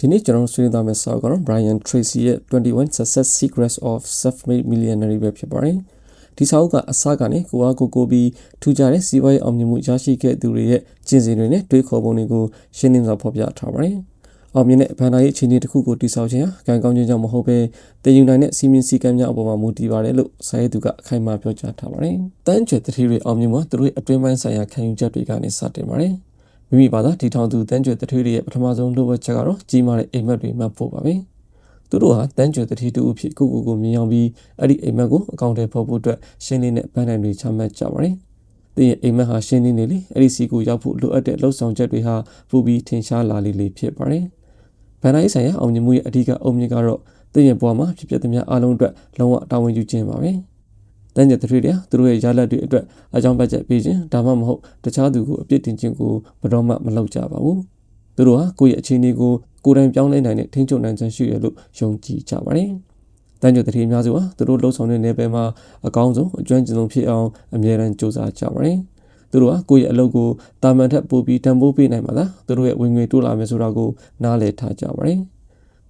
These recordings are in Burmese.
ဒီနေ့ကျွန်တော်တို့ဆွေးနွေးသွားမယ့်စာအုပ်ကတော့ Brian Tracy ရဲ့21 Success Secrets of Self-Made Millionaire ပဲဖြစ်ပါတယ်။ဒီစာအုပ်ကအစကနေကိုအားကိုကိုပြီးထူးခြားတဲ့စီးပွားရေးအောင်မြင်မှုရရှိခဲ့သူတွေရဲ့ကျင့်စဉ်တွေနဲ့တွေးခေါ်ပုံတွေကိုရှင်းလင်းစွာဖော်ပြထားပါတယ်။အောင်မြင်တဲ့ဘဏ္ဍာရေးအခြေအနေတစ်ခုကိုတည်ဆောက်ခြင်းဟာကံကောင်းခြင်းကြောင့်မဟုတ်ဘဲတည်ယူနိုင်တဲ့စီမင်းစည်းကမ်းများအပေါ်မှာမူတည်ပါတယ်လို့စာရေးသူကအခိုင်အမာပြောကြားထားပါတယ်။တန်းကျွယ်တတိတွေအောင်မြင်မှုသူတို့ရဲ့အတွင်းပိုင်းဆိုင်ရာခံယူချက်တွေကနေစတင်ပါတယ်။ မိမိဘာသာတီထောင်သူတန်းကျွေတထွေးတွေရဲ့ပထမဆုံးလိုဘက်ချက်ကတော့ကြီးမားတဲ့အိမ်မက်တွေမှတ်ဖို့ပါပဲသူတို့ဟာတန်းကျွေတတိတူအဖြစ်ကိုကိုကိုမြင်အောင်ပြီးအဲ့ဒီအိမ်မက်ကိုအကောင့်ထဲပေါ်ဖို့အတွက်ရှင်းလင်းတဲ့ဗန်းနိုင်တွေချမှတ်ကြပါတယ်တင်းရဲ့အိမ်မက်ဟာရှင်းလင်းနေလေအဲ့ဒီစီကိုရောက်ဖို့လိုအပ်တဲ့လှုပ်ဆောင်ချက်တွေဟာပူပြီးထင်ရှားလာလေလေဖြစ်ပါတယ်ဗန်နိုင်ဆိုင်ရာအောင်မြင်မှုရဲ့အဓိကအုံမြင့်ကတော့တင်းရဲ့ဘဝမှာဖြစ်ပျက်သမျှအလုံးအတွက်လုံးဝတာဝန်ယူခြင်းပါပဲ။ တန်းကျက်တွေတွေသူတို့ရဲ့ရလဒ်တွေအတွက်အကြောင်းပတ်ချက်ပေးခြင်းဒါမှမဟုတ်တခြားသူကိုအပြစ်တင်ခြင်းကိုဘယ်တော့မှမလုပ်ကြပါဘူးသူတို့ဟာကိုယ့်ရဲ့အခြေအနေကိုကိုယ်တိုင်ပြောင်းလဲနိုင်တဲ့ထိန်းချုပ်နိုင်ခြင်းရှိရလို့ယုံကြည်ကြပါတယ်တန်းကျက်တွေအများစုဟာသူတို့လှုပ်ဆောင်တဲ့နယ်ပယ်မှာအကောင်းဆုံးအကျွမ်းကျင်ဆုံးဖြစ်အောင်အမြဲတမ်းကြိုးစားကြပါတယ်သူတို့ဟာကိုယ့်ရဲ့အလုပ်ကိုတာမန်ထက်ပိုပြီးတန်ဖိုးပေးနိုင်မှာလားသူတို့ရဲ့ဝင်ငွေတိုးလာမယ်ဆိုတာကိုနားလည်ထားကြပါတယ်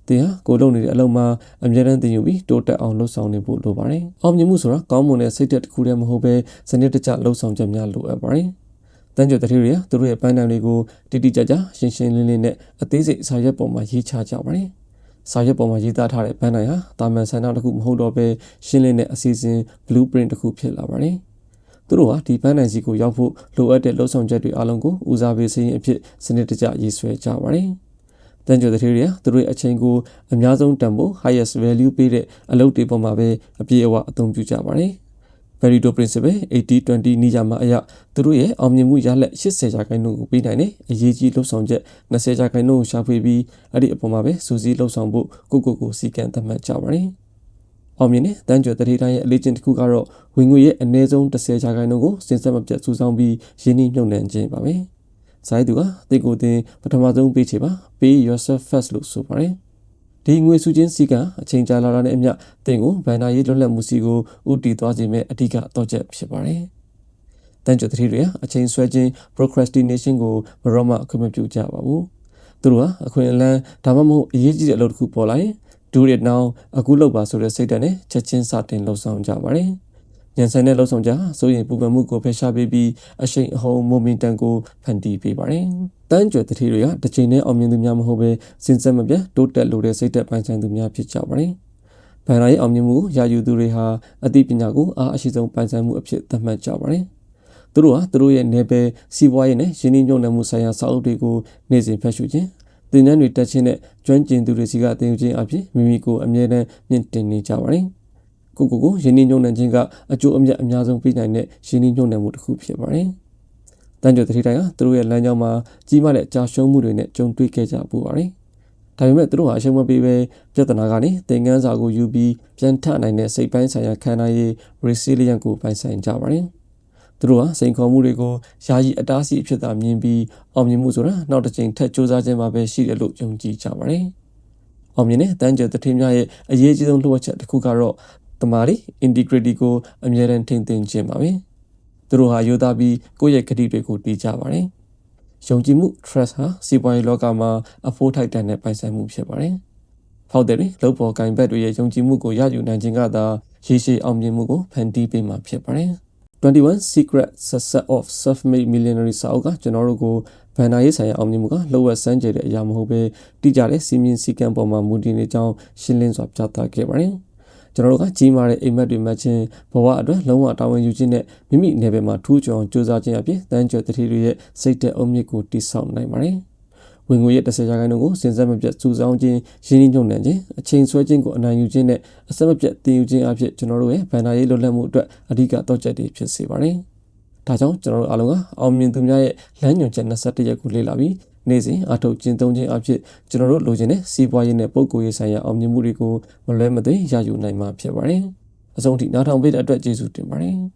တင်ဟာကိုလုပ်နေတဲ့အလုပ်မှာအမြဲတမ်းတင်ယူပြီးတိုးတက်အောင်လှုပ်ဆောင်နေဖို့လိုပါတယ်။အောင်မြင်မှုဆိုတာကောင်းမွန်တဲ့စိတ်သက်တစ်ခုတည်းမဟုတ်ဘဲစနစ်တကျလှုပ်ဆောင်ချက်များလိုအပ်ပါတယ်။တန်းကြွတတိတွေသူတို့ရဲ့ပန်းတန်တွေကိုတိတိကျကျရှင်းရှင်းလင်းလင်းနဲ့အသေးစိတ်စာရွက်ပေါ်မှာရေးချကြပါတယ်။စာရွက်ပေါ်မှာရေးသားထားတဲ့ပန်းတိုင်ဟာတာမန်ဆန္ဒတစ်ခုမဟုတ်တော့ဘဲရှင်းလင်းတဲ့အစီအစဉ် blueprint တစ်ခုဖြစ်လာပါတယ်။သူတို့ဟာဒီပန်းတိုင်စီကိုရောက်ဖို့လိုအပ်တဲ့လှုပ်ဆောင်ချက်တွေအလုံးကိုဦးစားပေးစည်းအဖြစ်စနစ်တကျရေးဆွဲကြပါတယ်။ တန်ကြွတဲ့တွေသူတို့ရဲ့အချိန်ကိုအများဆုံးတန်ဖို့ highest value ပေးတဲ့အလုပ်တွေပေါ်မှာပဲအပြည့်အဝအသုံးပြုကြပါတယ်။ Pareto principle 80-20နည်းကြမှာအရသူတို့ရဲ့အောင်မြင်မှုရလက်80ရာခိုင်နှုန်းကိုပေးနိုင်တဲ့အရေးကြီးလှုပ်ဆောင်ချက်20ရာခိုင်နှုန်းကိုရှာဖွေပြီးအဲ့ဒီအပေါ်မှာပဲစူးစီးလှုပ်ဆောင်ဖို့ကိုကိုကိုစီကံသတ်မှတ်ကြပါတယ်။အောင်မြင်တဲ့တန်းကြွတတိတိုင်းရဲ့အလေးချင်းတစ်ခုကတော့ဝင်ငွေရဲ့အနည်းဆုံး10ရာခိုင်နှုန်းကိုစဉ်ဆက်မပြတ်စုဆောင်းပြီးရင်းနှီးမြှုပ်နှံခြင်းပါပဲ။ ဇိုင်းသူကတိတ်ကိုတင်ပထမဆုံးပေးချေပါ pay yourself first လို့ဆိုပါတယ်ဒီငွေစုချင်းစီကအချိန်ကြာလာတာနဲ့အမျှတင်ကိုဘန်နာရေးလွတ်လပ်မှုစီကိုဥတီသွားခြင်းပဲအဓိကတော့ချက်ဖြစ်ပါတယ်တန်ကြတတိတွေအချိန်ဆွဲခြင်း procrastination ကိုဘရောမအခွင့်မပြုကြပါဘူးသူတို့ကအခွင့်အလမ်းဒါမှမဟုတ်အရေးကြီးတဲ့အလုပ်တစ်ခုပေါ်လာရင် do it now အခုလုပ်ပါဆိုတဲ့စိတ်ဓာတ်နဲ့ချက်ချင်းစတင်လှုပ်ဆောင်ကြပါတယ် ညံဆိုင်တဲ့လှုပ်ဆောင်ကြဆိုရင်ပူပန်မှုကိုဖယ်ရှားပေးပြီးအရှိန်အဟုန်မိုမင်တမ်ကိုဖန်တီးပေးပါတယ်။တန်းကျွယ်တတိတွေကတစ်ချိန်နဲ့အောင်မြင်သူများမဟုတ်ဘဲစဉ်ဆက်မပြတ်တိုးတက်လို့တဲ့စိတ်သက်ပိုင်ဆိုင်သူများဖြစ်ကြပါတယ်။ဗန်ရာရဲ့အောင်မြင်မှုရယူသူတွေဟာအသိပညာကိုအားအရှိဆုံးပိုင်ဆိုင်မှုအဖြစ်သတ်မှတ်ကြပါတယ်။သူတို့ဟာသူတို့ရဲ့နယ်ပယ်စီးပွားရေးနဲ့ရင်းနှီးမြှုပ်နှံမှုဆိုင်ရာစာအုပ်တွေကိုနေ့စဉ်ဖတ်ရှုခြင်းသင်တန်းတွေတက်ခြင်းနဲ့ကျွမ်းကျင်သူတွေစီကသင်ယူခြင်းအပြင်မိမိကိုအမြဲတမ်းမြင့်တင်နေကြပါတယ်။ ကိုကိုကိုယင်းနှိမ့်ညုံနှံခြင်းကအကျိုးအမြတ်အများဆုံးပေးနိုင်တဲ့ယင်းနှိမ့်ညုံနှံမှုတစ်ခုဖြစ်ပါတယ်။တန်ကြွတတိတိုင်းကသူတို့ရဲ့လမ်းကြောင်းမှာကြီးမားတဲ့ကြာရှုံးမှုတွေနဲ့ကြုံတွေ့ခဲ့ကြပူပါတယ်။ဒါပေမဲ့သူတို့ဟာအရှုံးမပေးဘဲပြဿနာကနေသင်ခန်းစာကိုယူပြီးပြန်ထနိုင်တဲ့စိတ်ပိုင်းဆိုင်ရာခံနိုင်ရည် resilient ကိုပိုင်ဆိုင်ကြပါတယ်။သူတို့ဟာစိန်ခေါ်မှုတွေကိုယာယီအတားအဆီးဖြစ်တာမြင်ပြီးအောင်မြင်မှုဆိုတာနောက်တစ်ချိန်ထပ်စူးစမ်းခြင်းမှာပဲရှိတယ်လို့ယုံကြည်ကြပါတယ်။အောင်မြင်တဲ့တန်းကျဲတထင်းများရဲ့အရေးကြီးဆုံးလှုပ်ချက်တစ်ခုကတော့ တမာရီ integrity ကိုအမြဲတမ်းထိန်းသိမ်းခြင်းပါပဲသူတို့ဟာယူသားပြီးကိုယ့်ရဲ့ဂတိတွေကိုတည်ကြပါတယ်ယုံကြည်မှု trust ဟာစီးပွားရေးလောကမှာအဖို့ထိုက်တန်တဲ့ပိုင်ဆိုင်မှုဖြစ်ပါတယ်ဖောက်တယ်လို့ပေါ်ကင်ဘက်တွေရဲ့ယုံကြည်မှုကိုရယူနိုင်ခြင်းကသာရည်ရှိအောင်မြင်မှုကိုဖန်တီးပေးမှာဖြစ်ပါတယ်21 Secret Success of Self-Made Millionaire စာအုပ်ကကျွန်တော်တို့ကိုဘန်နာရေးဆိုင်ရာအောင်မြင်မှုကလောဝက်စမ်းကြဲတဲ့အရာမဟုတ်ဘဲတိကျတဲ့စီမင်းစည်းကမ်းပေါ်မှာမူတည်နေကြောင်းရှင်းလင်းစွာပြသခဲ့ပါတယ်။ ကျွန်တော်တို့ကကြီးမားတဲ့အိမ်မက်တွေမှချင်းဘဝအတွက်လုံးဝတာဝန်ယူခြင်းနဲ့မိမိနယ်ပယ်မှာထူးချွန်စူးစမ်းခြင်းအပြင်တန်းကျော်တတိတွေရဲ့စိတ်တဲ့အုံမြစ်ကိုတိဆောက်နိုင်ပါတယ်။ဝင်ငွေရဲ့10ရာခိုင်နှုန်းကိုစဉ်ဆက်မပြတ်စူးစောင်းခြင်းရင်းနှီးမြှုပ်နှံခြင်းအချိန်ဆွဲခြင်းကိုအနိုင်ယူခြင်းနဲ့အဆက်မပြတ်တင်ယူခြင်းအဖြစ်ကျွန်တော်တို့ရဲ့ဗန်နာရေးလွတ်လပ်မှုအတွက်အဓိကတော့ချက်တွေဖြစ်စေပါတယ်။ဒါကြောင့်ကျွန်တော်တို့အားလုံးကအောင်မြင်သူများရဲ့လမ်းညွှန်ချက်21ရက်ကိုလေ့လာပြီး နေ့စဉ်အထောက်ကျင့်သုံးခြင်းအဖြစ်ကျွန်တော်တို့လိုချင်တဲ့စီးပွားရေးနဲ့ပုဂ္ဂိုလ်ရေးဆိုင်ရာအောင်မြင်မှုတွေကိုမလွဲမသွေရယူနိုင်မှာဖြစ်ပါတယ်။အဆုံးထိနားထောင်ပေးတဲ့အတွက်ကျေးဇူးတင်ပါတယ်။